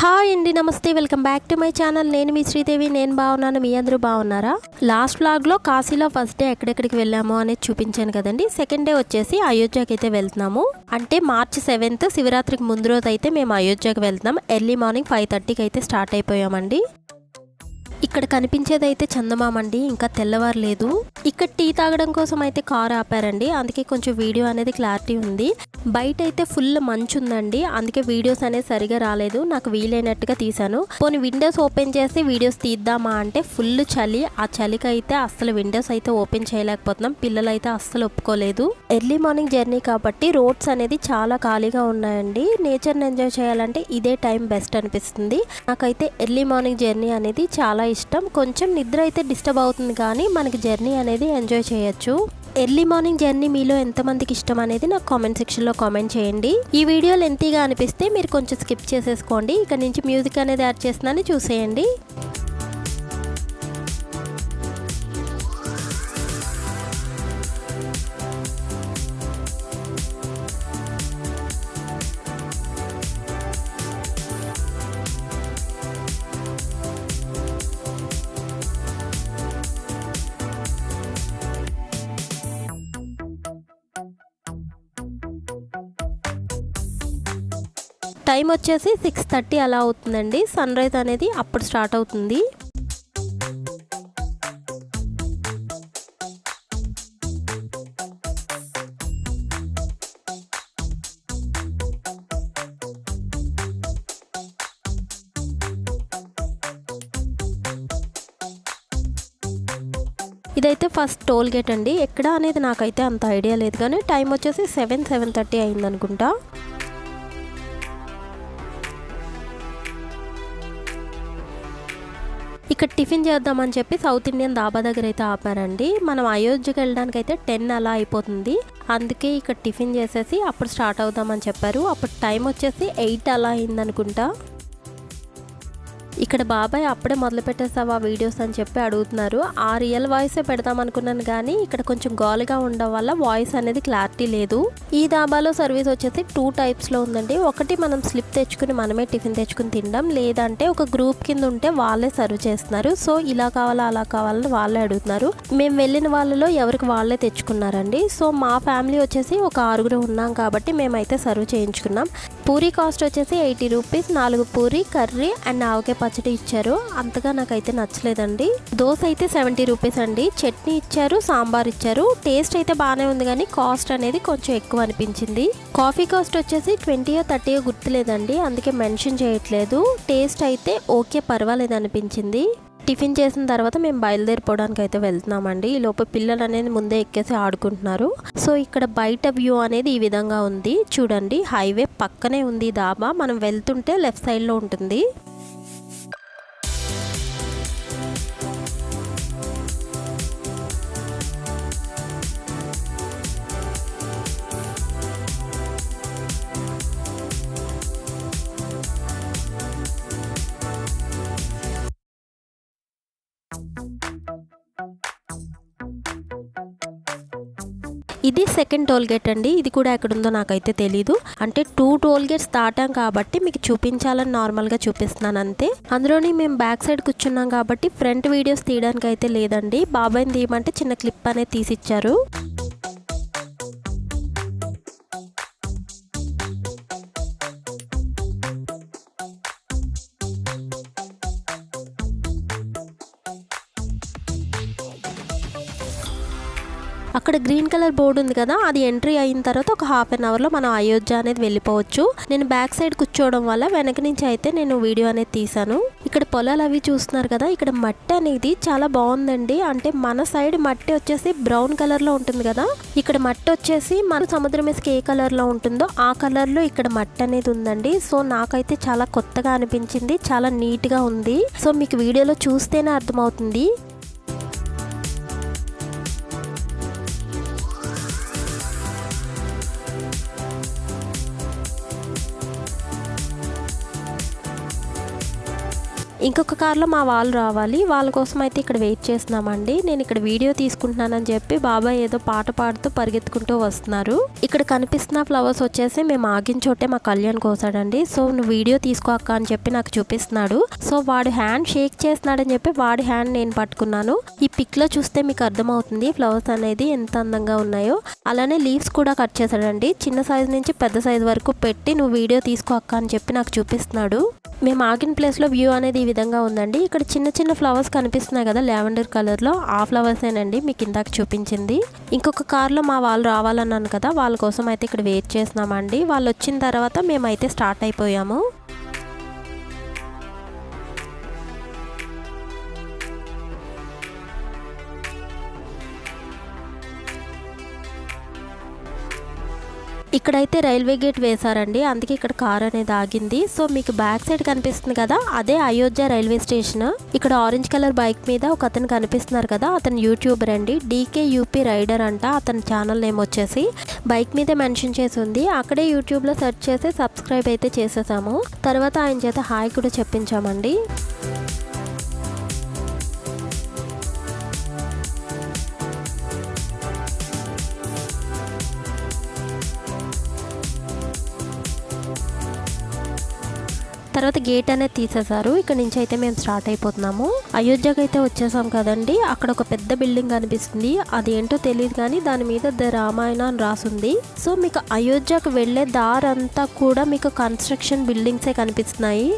Hi అండి నమస్తే welcome back to my channel. నేను మీ శ్రీదేవి నేను బాగున్నాను మీ అందరూ బాగున్నారా? లాస్ట్ వ్లాగ్లో కాశీలో ఫస్ట్ డే ఎక్కడెక్కడికి వెళ్ళాము అనేది చూపించాను కదండి. సెకండ్ డే వచ్చేసి అయోధ్యకి అయితే వెళ్తున్నాము. అంటే మార్చ్ సెవెంత్ శివరాత్రికి ముందు రోజు అయితే మేము అయోధ్యకి వెళ్తున్నాం. ఎర్లీ మార్నింగ్ ఫైవ్ థర్టీకి అయితే స్టార్ట్ అయిపోయామండి. ఇక్కడ కనిపించేది అయితే చందమామ అండి ఇంకా తెల్లవారలేదు. ఇక్కడ టీ తాగడం కోసం అయితే కార్ ఆపారండి అందుకే కొంచెం వీడియో అనేది క్లారిటీ ఉంది. బయట అయితే ఫుల్ మంచు ఉందండి అందుకే వీడియోస్ అనేది సరిగా రాలేదు నాకు వీలైనట్టుగా తీసాను పోనీ విండోస్ ఓపెన్ చేసి వీడియోస్ తీద్దామా అంటే ఫుల్ చలి ఆ చలికి అయితే అస్సలు విండోస్ అయితే ఓపెన్ చేయలేకపోతున్నాం పిల్లలు అయితే అస్సలు ఒప్పుకోలేదు. ఎర్లీ మార్నింగ్ జర్నీ కాబట్టి రోడ్స్ అనేది చాలా ఖాళీగా ఉన్నాయండి నేచర్ని ఎంజాయ్ చేయాలంటే ఇదే టైం బెస్ట్ అనిపిస్తుంది. నాకైతే ఎర్లీ మార్నింగ్ జర్నీ అనేది చాలా ఇష్టం. కొంచెం నిద్ర అయితే డిస్టర్బ్ అవుతుంది కానీ మనకి జర్నీ అనేది ఎంజాయ్ చేయొచ్చు. ఎర్లీ మార్నింగ్ జర్నీ మీలో ఎంతమందికి ఇష్టం అనేది నాకు కామెంట్ సెక్షన్లో కామెంట్ చేయండి. ఈ వీడియో లెంతీగా అనిపిస్తే మీరు కొంచెం స్కిప్ చేసేసుకోండి. ఇక్కడ నుంచి మ్యూజిక్ అనేది యాడ్ చేస్తున్నాను చూసేయండి. టైం వచ్చేసి సిక్స్ థర్టీ అలా అవుతుందండి. సన్ రైజ్ అనేది అప్పుడు స్టార్ట్ అవుతుంది. ఇదైతే ఫస్ట్ టోల్ గేట్ అండి. ఎక్కడ అనేది నాకైతే అంత ఐడియా లేదు కానీ టైం వచ్చేసి సెవెన్ సెవెన్ థర్టీ అయిందనుకుంటా. ఇక్కడ టిఫిన్ చేద్దామని చెప్పి సౌత్ ఇండియన్ దాబా దగ్గర అయితే ఆపారండి. మనం అయోధ్యకి వెళ్ళడానికి అయితే టెన్ అలా అయిపోతుంది. అందుకే ఇక్కడ టిఫిన్ చేసేసి అప్పుడు స్టార్ట్ అవుదామని చెప్పారు. అప్పుడు టైం వచ్చేసి ఎయిట్ అలా అయిందనుకుంటా. ఇక్కడ బాబాయ్ అప్పుడే మొదలు ఆ వీడియోస్ అని చెప్పి అడుగుతున్నారు. ఆ రియల్ వాయిసే పెడదాం అనుకున్నాను కానీ ఇక్కడ కొంచెం గోల్గా ఉండడం వల్ల వాయిస్ అనేది క్లారిటీ లేదు. ఈ దాబాలో సర్వీస్ వచ్చేసి టూ టైప్స్లో ఉందండి. ఒకటి మనం స్లిప్ తెచ్చుకుని మనమే టిఫిన్ తెచ్చుకుని తినడం లేదంటే ఒక గ్రూప్ కింద ఉంటే వాళ్ళే సర్వ్ చేస్తున్నారు. సో ఇలా కావాలా అలా కావాలని వాళ్ళే అడుగుతున్నారు. మేము వెళ్ళిన వాళ్ళలో ఎవరికి వాళ్ళే తెచ్చుకున్నారండి. సో మా ఫ్యామిలీ వచ్చేసి ఒక ఆరుగురు ఉన్నాం కాబట్టి మేమైతే సర్వ్ చేయించుకున్నాం. పూరీ కాస్ట్ వచ్చేసి ఎయిటీ రూపీస్ నాలుగు పూరీ కర్రీ అండ్ ఆవకే పచ్చడి ఇచ్చారు. అంతగా నాకైతే నచ్చలేదండి. దోశ అయితే సెవెంటీ రూపీస్ అండి. చట్నీ ఇచ్చారు సాంబార్ ఇచ్చారు. టేస్ట్ అయితే బాగానే ఉంది కానీ కాస్ట్ అనేది కొంచెం ఎక్కువ అనిపించింది. కాఫీ కాస్ట్ వచ్చేసి ట్వంటీయో థర్టీయో గుర్తులేదండి. అందుకే మెన్షన్ చేయట్లేదు. టేస్ట్ అయితే ఓకే పర్వాలేదు అనిపించింది. టిఫిన్ చేసిన తర్వాత మేము బయలుదేరిపోవడానికి అయితే వెళ్తున్నామండి. ఈ లోపు పిల్లలు అనేది ముందే ఎక్కేసి ఆడుకుంటున్నారు. సో ఇక్కడ బయట వ్యూ అనేది ఈ విధంగా ఉంది. చూడండి హైవే పక్కనే ఉంది దాబా మనం వెళ్తుంటే లెఫ్ట్ సైడ్లో ఉంటుంది. ఇది సెకండ్ టోల్ గేట్ అండి. ఇది కూడా ఎక్కడుందో నాకైతే తెలీదు. అంటే టూ టోల్ గేట్స్ దాటాం కాబట్టి మీకు చూపించాలని నార్మల్గా చూపిస్తున్నాను అంతే. అందులోని మేము బ్యాక్ సైడ్ కూర్చున్నాం కాబట్టి ఫ్రంట్ వీడియోస్ తీయడానికి అయితే లేదండి. బాబాయ్ని తీయమంటే చిన్న క్లిప్ అనేది తీసిచ్చారు. అక్కడ గ్రీన్ కలర్ బోర్డు ఉంది కదా అది ఎంట్రీ అయిన తర్వాత ఒక హాఫ్ అన్ అవర్లో మనం అయోధ్య అనేది వెళ్ళిపోవచ్చు. నేను బ్యాక్ సైడ్ కూర్చోవడం వల్ల వెనక నుంచి అయితే నేను వీడియో అనేది తీసాను ఇక్కడ పొలాలు అవి చూస్తున్నారు కదా ఇక్కడ మట్టి అనేది చాలా బాగుందండి. అంటే మన సైడ్ మట్టి వచ్చేసి బ్రౌన్ కలర్లో ఉంటుంది కదా ఇక్కడ మట్టి వచ్చేసి మన సముద్రం మీదకి ఏ కలర్లో ఉంటుందో ఆ కలర్లో ఇక్కడ మట్టి అనేది ఉందండి. సో నాకైతే చాలా కొత్తగా అనిపించింది చాలా నీట్గా ఉంది. సో మీకు వీడియోలో చూస్తేనే అర్థమవుతుంది. ఇంకొక కార్లో మా వాళ్ళు రావాలి. వాళ్ళ కోసం అయితే ఇక్కడ వెయిట్ చేస్తున్నామండి. నేను ఇక్కడ వీడియో తీసుకుంటున్నానని చెప్పి బాబాయ్ ఏదో పాట పాడుతూ పరిగెత్తుకుంటూ వస్తున్నారు. ఇక్కడ కనిపిస్తున్న ఫ్లవర్స్ వచ్చేసి మేము ఆగిన చోటే మా కళ్యాణ్ కోసాడండి. సో నువ్వు వీడియో తీసుకో అక్క అని చెప్పి నాకు చూపిస్తున్నాడు. సో వాడు హ్యాండ్ షేక్ చేస్తున్నాడని చెప్పి వాడి హ్యాండ్ నేను పట్టుకున్నాను. ఈ పిక్లో చూస్తే మీకు అర్థమవుతుంది ఫ్లవర్స్ అనేది ఎంత అందంగా ఉన్నాయో. అలానే లీవ్స్ కూడా కట్ చేశాడండి. చిన్న సైజ్ నుంచి పెద్ద సైజ్ వరకు పెట్టి నువ్వు వీడియో తీసుకో అక్క అని చెప్పి నాకు చూపిస్తున్నాడు. మేము ఆగిన ప్లేస్లో వ్యూ అనేది ఈ విధంగా ఉందండి. ఇక్కడ చిన్న చిన్న ఫ్లవర్స్ కనిపిస్తున్నాయి కదా లావెండర్ కలర్లో. ఆ ఫ్లవర్సేనండి మీకు ఇందాక చూపించింది. ఇంకొక కార్లో మా వాళ్ళు రావాలన్నాను కదా వాళ్ళ కోసం అయితే ఇక్కడ వెయిట్ చేస్తున్నామండి. వాళ్ళు వచ్చిన తర్వాత మేమైతే స్టార్ట్ అయిపోయాము. ఇక్కడైతే రైల్వే గేట్ వేశారండి. అందుకే ఇక్కడ కార్ అనేది ఆగింది. సో మీకు బ్యాక్ సైడ్ కనిపిస్తుంది కదా అదే అయోధ్య రైల్వే స్టేషన్. ఇక్కడ ఆరెంజ్ కలర్ బైక్ మీద ఒక అతను కనిపిస్తున్నారు కదా అతను యూట్యూబర్ అండి. డీకే యూపీ రైడర్ అంట అతని ఛానల్ నేమ్ వచ్చేసి బైక్ మీద మెన్షన్ చేసి ఉంది. అక్కడే యూట్యూబ్లో సెర్చ్ చేసి సబ్స్క్రైబ్ అయితే చేసేసాము. తర్వాత ఆయన చేత హాయ్ కూడా చెప్పించామండి. తర్వాత గేట్ అనేది తీసేశారు. ఇక్కడ నుంచి అయితే మేము స్టార్ట్ అయిపోతున్నాము. అయోధ్యకి అయితే వచ్చేసాం కదండి. అక్కడ ఒక పెద్ద బిల్డింగ్ కనిపిస్తుంది అది ఏంటో తెలియదు కానీ దాని మీద ద రామాయణ అని రాసుంది. సో మీకు అయోధ్యకు వెళ్ళే దారంతా కూడా మీకు కన్స్ట్రక్షన్ బిల్డింగ్సే కనిపిస్తున్నాయి.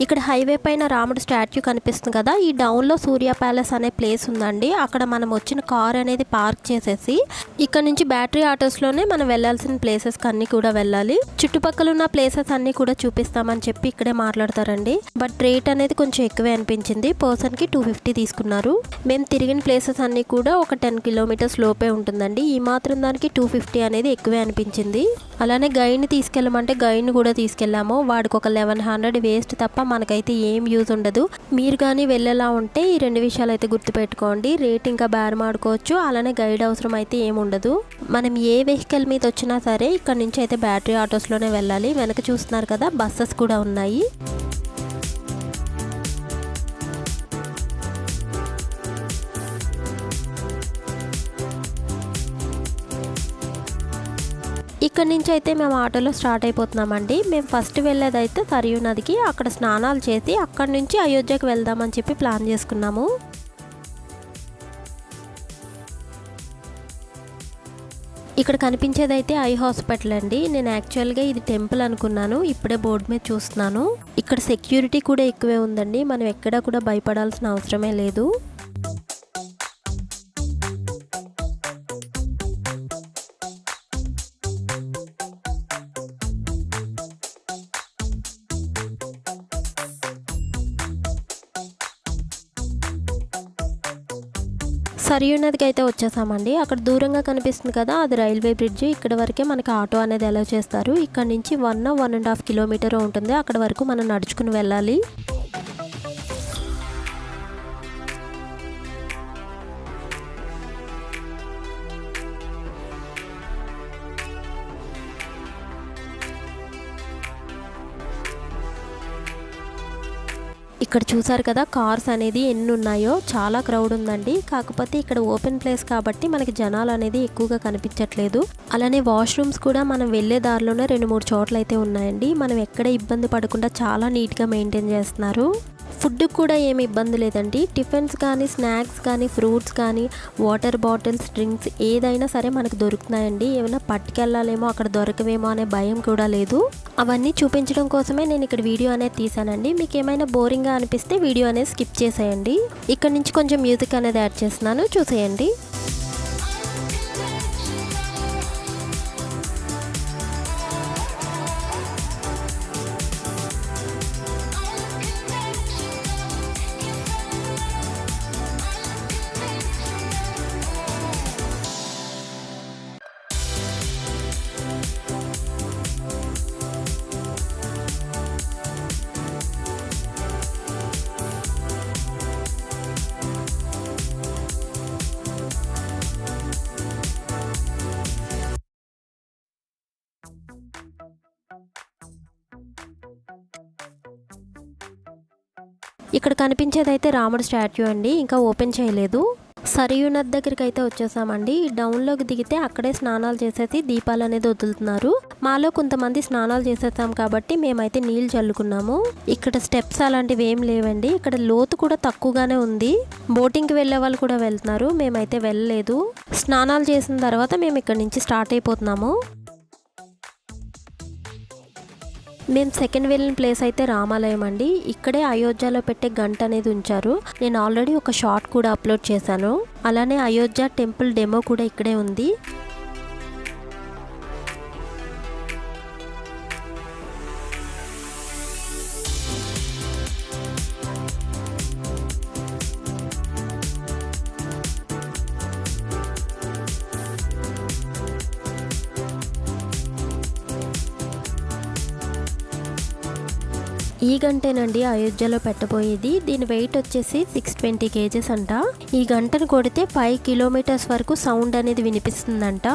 ఇక్కడ హైవే పైన రాముడు స్టాట్యూ కనిపిస్తుంది కదా. ఈ డౌన్లో సూర్య ప్యాలెస్ అనే ప్లేస్ ఉందండి. అక్కడ మనం వచ్చిన కార్ అనేది పార్క్ చేసేసి ఇక్కడ నుంచి బ్యాటరీ ఆటోస్లోనే మనం వెళ్ళాల్సిన ప్లేసెస్ అన్ని కూడా వెళ్ళాలి. చుట్టుపక్కల ఉన్న ప్లేసెస్ అన్ని కూడా చూపిస్తామని చెప్పి ఇక్కడే మాట్లాడతారండి. బట్ రేట్ అనేది కొంచెం ఎక్కువే అనిపించింది. పర్సన్కి టూ ఫిఫ్టీ తీసుకున్నారు. మేము తిరిగిన ప్లేసెస్ అన్ని కూడా ఒక టెన్ కిలోమీటర్స్ లోపే ఉంటుందండి. ఈ మాత్రం దానికి టూ ఫిఫ్టీ అనేది ఎక్కువే అనిపించింది. అలానే గైడ్ని తీసుకెళ్ళమంటే గైడ్ని కూడా తీసుకెళ్ళాము. వాడికి ఒక లెవెన్ హండ్రెడ్ వేస్ట్ తప్ప మనకైతే ఏం యూజ్ ఉండదు. మీరు కానీ వెళ్ళేలా ఉంటే ఈ రెండు విషయాలు అయితే గుర్తుపెట్టుకోండి. రేట్ ఇంకా బేరం ఆడుకోవచ్చు. అలానే గైడ్ అవసరం అయితే ఏమి ఉండదు. మనం ఏ వెహికల్ మీద వచ్చినా సరే ఇక్కడ నుంచి అయితే బ్యాటరీ ఆటోస్లోనే వెళ్ళాలి. వెనక చూస్తున్నారు కదా బస్సెస్ కూడా ఉన్నాయి. ఇక్కడ నుంచి అయితే మేము ఆటోలో స్టార్ట్ అయిపోతున్నామండి. మేము ఫస్ట్ వెళ్ళేదైతే సరియు నదికి అక్కడ స్నానాలు చేసి అక్కడ నుంచి అయోధ్యకు వెళ్దామని చెప్పి ప్లాన్ చేసుకున్నాము. ఇక్కడ కనిపించేదైతే ఐ హాస్పిటల్ అండి. నేను యాక్చువల్గా ఇది టెంపుల్ అనుకున్నాను. ఇప్పుడే బోర్డు మీద చూస్తున్నాను. ఇక్కడ సెక్యూరిటీ కూడా ఎక్కువే ఉందండి. మనం ఎక్కడా కూడా భయపడాల్సిన అవసరమే లేదు. సరియు నదికి అయితే వచ్చేసామండి. అక్కడ దూరంగా కనిపిస్తుంది కదా అది రైల్వే బ్రిడ్జ్. ఇక్కడ వరకే మనకి ఆటో అనేది అలౌ చేస్తారు. ఇక్కడ నుంచి one one and half kilometre ఉంటుంది. అక్కడ వరకు మనం నడుచుకుని వెళ్ళాలి. ఇక్కడ చూసారు కదా కార్స్ అనేది ఎన్ని ఉన్నాయో చాలా క్రౌడ్ ఉందండి. కాకపోతే ఇక్కడ ఓపెన్ ప్లేస్ కాబట్టి మనకి జనాలు అనేది ఎక్కువగా కనిపించట్లేదు. అలానే వాష్రూమ్స్ కూడా మనం వెళ్ళే దారిలోనే రెండు మూడు చోట్ల అయితే ఉన్నాయండి. మనం ఎక్కడ ఇబ్బంది పడకుండా చాలా నీట్గా మెయింటైన్ చేస్తున్నారు. ఫుడ్ కూడా ఏమి ఇబ్బంది లేదండి. టిఫిన్స్ కానీ స్నాక్స్ కానీ ఫ్రూట్స్ కానీ వాటర్ బాటిల్స్ డ్రింక్స్ ఏదైనా సరే మనకు దొరుకుతున్నాయండి. ఏమైనా పట్టుకెళ్ళాలేమో అక్కడ దొరకవేమో అనే భయం కూడా లేదు. అవన్నీ చూపించడం కోసమే నేను ఇక్కడ వీడియో అనేది తీసానండి మీకు ఏమైనా బోరింగ్గా అనిపిస్తే వీడియో అనేది స్కిప్ చేసేయండి. ఇక్కడ నుంచి కొంచెం మ్యూజిక్ అనేది యాడ్ చేస్తున్నాను. చూసేయండి. ఇక్కడ కనిపించేదైతే రాముడు స్టాట్యూ అండి ఇంకా ఓపెన్ చేయలేదు. సరియు నది దగ్గరికి అయితే వచ్చేసామండి. డౌన్లోకి దిగితే అక్కడే స్నానాలు చేసేసి దీపాలు అనేది వదులుతున్నారు. మాలో కొంతమంది స్నానాలు చేసేసాం కాబట్టి మేమైతే నీళ్ళు చల్లుకున్నాము. ఇక్కడ స్టెప్స్ అలాంటివి ఏం లేవండి. ఇక్కడ లోతు కూడా తక్కువగానే ఉంది. బోటింగ్కి వెళ్ళే వాళ్ళు కూడా వెళ్తున్నారు. మేమైతే వెళ్ళలేదు. స్నానాలు చేసిన తర్వాత మేము ఇక్కడ నుంచి స్టార్ట్ అయిపోతున్నాము. మేము సెకండ్ వెళ్ళిన ప్లేస్ అయితే రామాలయం అండి. ఇక్కడే అయోధ్యలో పెట్టే గంట అనేది ఉంచారు. నేను ఆల్రెడీ ఒక షార్ట్ కూడా అప్లోడ్ చేశాను. అలానే అయోధ్య టెంపుల్ డెమో కూడా ఇక్కడే ఉంది. గంటేనండి అయోధ్యలో పెట్టబోయేది. దీని వెయిట్ వచ్చేసి సిక్స్ ట్వంటీ కేజెస్ అంట. ఈ గంటను కొడితే ఫైవ్ కిలోమీటర్స్ వరకు సౌండ్ అనేది వినిపిస్తుందంట.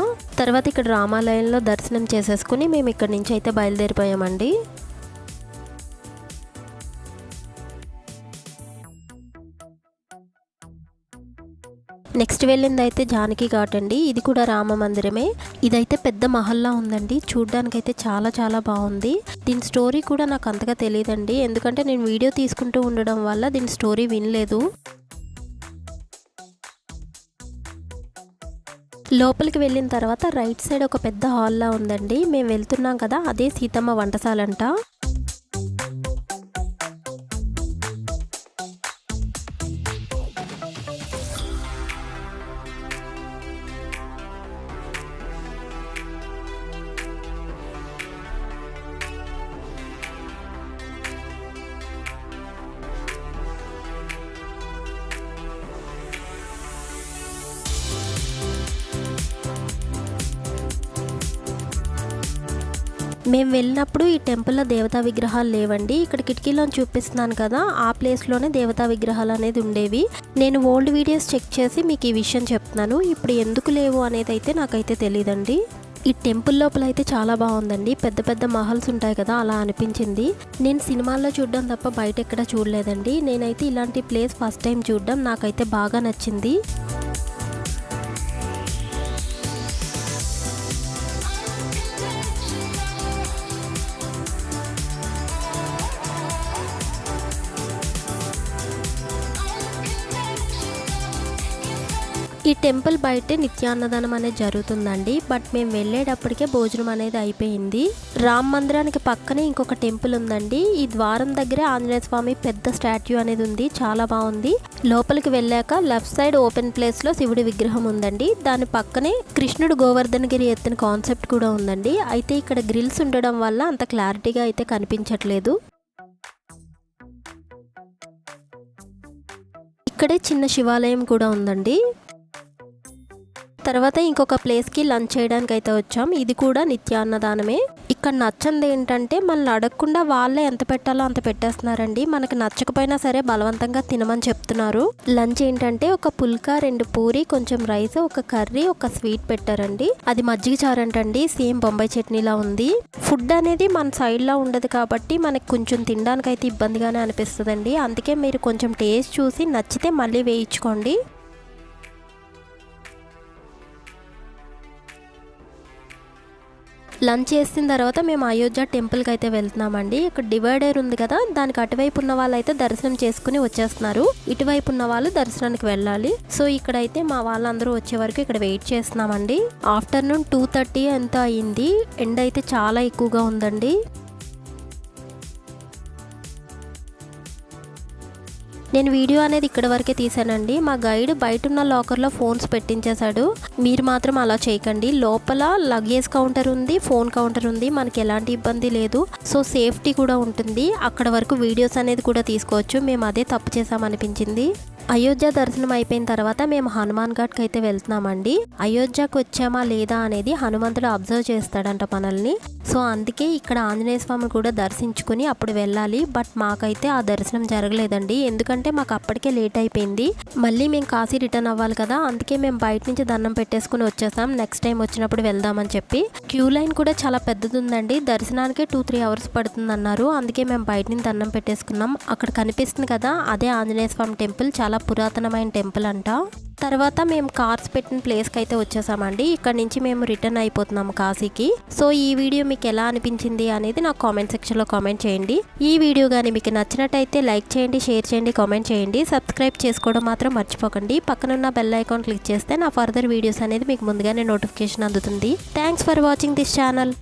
తర్వాత ఇక్కడ రామాలయంలో దర్శనం చేసేసుకుని మేము ఇక్కడ నుంచి అయితే బయలుదేరిపోయామండి. నెక్స్ట్ వెళ్ళింది అయితే జానకి ఘాట్ అండి. ఇది కూడా రామ మందిరమే. ఇదైతే పెద్ద మహల్లా ఉందండి. చూడ్డానికి అయితే చాలా చాలా బాగుంది. దీని స్టోరీ కూడా నాకు అంతగా తెలియదండి. ఎందుకంటే నేను వీడియో తీసుకుంటూ ఉండడం వల్ల దీని స్టోరీ వినలేదు. లోపలికి వెళ్ళిన తర్వాత రైట్ సైడ్ ఒక పెద్ద హాల్లా ఉందండి. మేము వెళ్తున్నాం కదా అదే సీతమ్మ వంటశాలంట. మేము వెళ్ళినప్పుడు ఈ టెంపుల్లో దేవతా విగ్రహాలు లేవండి. ఇక్కడ కిటికీలో చూపిస్తున్నాను కదా ఆ ప్లేస్లోనే దేవతా విగ్రహాలు అనేది ఉండేవి. నేను ఓల్డ్ వీడియోస్ చెక్ చేసి మీకు ఈ విషయం చెప్తున్నాను. ఇప్పుడు ఎందుకు లేవు అనేది అయితే నాకైతే తెలియదండి ఈ టెంపుల్ లోపల అయితే చాలా బాగుందండి. పెద్ద పెద్ద మహల్స్ ఉంటాయి కదా అలా అనిపించింది. నేను సినిమాల్లో చూడడం తప్ప బయట ఎక్కడ చూడలేదండి. నేనైతే ఇలాంటి ప్లేస్ ఫస్ట్ టైం చూడడం నాకైతే బాగా నచ్చింది. ఈ టెంపుల్ బయటే నిత్యాన్నదానం అనేది జరుగుతుందండి. బట్ మేము వెళ్ళేటప్పటికే భోజనం అనేది అయిపోయింది. రామ్ మందిరానికి పక్కనే ఇంకొక టెంపుల్ ఉందండి. ఈ ద్వారం దగ్గరే ఆంజనేయ స్వామి పెద్ద స్టాట్యూ అనేది ఉంది. చాలా బాగుంది. లోపలికి వెళ్ళాక లెఫ్ట్ సైడ్ ఓపెన్ ప్లేస్లో శివుడి విగ్రహం ఉందండి. దాని పక్కనే కృష్ణుడు గోవర్ధనగిరి ఎత్తిన కాన్సెప్ట్ కూడా ఉందండి. అయితే ఇక్కడ గ్రిల్స్ ఉండడం వల్ల అంత క్లారిటీగా అయితే కనిపించట్లేదు. ఇక్కడే చిన్న శివాలయం కూడా ఉందండి. తర్వాత ఇంకొక ప్లేస్కి లంచ్ చేయడానికి అయితే వచ్చాం. ఇది కూడా నిత్యాన్నదానమే ఇక్కడ నచ్చంది ఏంటంటే మనల్ని అడగకుండా వాళ్ళే ఎంత పెట్టాలో అంత పెట్టేస్తున్నారండి. మనకు నచ్చకపోయినా సరే బలవంతంగా తినమని చెప్తున్నారు. లంచ్ ఏంటంటే ఒక పుల్కా రెండు పూరి కొంచెం రైస్ ఒక కర్రీ ఒక స్వీట్ పెట్టారండి. అది మజ్జిగ చారంటండి. సేమ్ బొంబాయి చట్నీలా ఉంది. ఫుడ్ అనేది మన సైడ్లో ఉండదు కాబట్టి మనకి కొంచెం తినడానికి అయితే ఇబ్బందిగానే అనిపిస్తుందండి. అందుకే మీరు కొంచెం టేస్ట్ చూసి నచ్చితే మళ్ళీ వేయించుకోండి. లంచ్ చేసిన తర్వాత మేము అయోధ్య టెంపుల్కి అయితే వెళ్తున్నామండి. ఇక్కడ డివైడర్ ఉంది కదా దానికి అటువైపు ఉన్న వాళ్ళు అయితే దర్శనం చేసుకుని వచ్చేస్తున్నారు. ఇటువైపు ఉన్న వాళ్ళు దర్శనానికి వెళ్ళాలి. సో ఇక్కడైతే మా వాళ్ళందరూ వచ్చే వరకు ఇక్కడ వెయిట్ చేస్తున్నామండి. ఆఫ్టర్నూన్ టూ థర్టీ ఎంత అయింది? ఎండ అయితే చాలా ఎక్కువగా ఉందండి. నేను వీడియో అనేది ఇక్కడ వరకే తీసానండి మా గైడ్ బయట ఉన్న లాకర్లో ఫోన్స్ పెట్టించేశాడు. మీరు మాత్రం అలా చేయకండి. లోపల లగేజ్ కౌంటర్ ఉంది ఫోన్ కౌంటర్ ఉంది. మనకి ఎలాంటి ఇబ్బంది లేదు. సో సేఫ్టీ కూడా ఉంటుంది. అక్కడ వరకు వీడియోస్ అనేది కూడా తీసుకోవచ్చు. మేము అదే తప్పు చేసామనిపించింది అయోధ్య దర్శనం అయిపోయిన తర్వాత మేము హనుమాన్ ఘాట్కి అయితే వెళ్తున్నామండి. అయోధ్యకు వచ్చామా లేదా అనేది హనుమంతుడు అబ్జర్వ్ చేస్తాడంట మనల్ని. సో అందుకే ఇక్కడ ఆంజనేయ స్వామి కూడా దర్శించుకుని అప్పుడు వెళ్ళాలి. బట్ మాకైతే ఆ దర్శనం జరగలేదండి. ఎందుకంటే మాకు అప్పటికే లేట్ అయిపోయింది. మళ్ళీ మేము కాశీ రిటర్న్ అవ్వాలి కదా. అందుకే మేము బయట నుంచి దండం పెట్టేసుకుని వచ్చేసాం. నెక్స్ట్ టైం వచ్చినప్పుడు వెళ్దామని చెప్పి. క్యూ లైన్ కూడా చాలా పెద్దది ఉందండి దర్శనానికి టూ త్రీ అవర్స్ పడుతుంది అన్నారు అందుకే మేము బయట నుంచి దండం పెట్టేసుకున్నాం. అక్కడ కనిపిస్తుంది కదా అదే ఆంజనేయ స్వామి టెంపుల్. చాలా పురాతనమైన టెంపుల్ అంట. తర్వాత మేము కార్స్ పెట్టిన ప్లేస్కి అయితే వచ్చేసామండి. ఇక్కడ నుంచి మేము రిటర్న్ అయిపోతున్నాము కాశీకి. సో ఈ వీడియో మీకు ఎలా అనిపించింది అనేది నాకు కామెంట్ సెక్షన్లో కామెంట్ చేయండి. ఈ వీడియో కానీ మీకు నచ్చినట్టయితే లైక్ చేయండి షేర్ చేయండి కామెంట్ చేయండి. సబ్స్క్రైబ్ చేసుకోవడం మాత్రం మర్చిపోకండి. పక్కనున్న బెల్ ఐకాన్ క్లిక్ చేస్తే నా ఫర్దర్ వీడియోస్ అనేది మీకు ముందుగానే నోటిఫికేషన్ అందుతుంది. Thanks for watching this channel.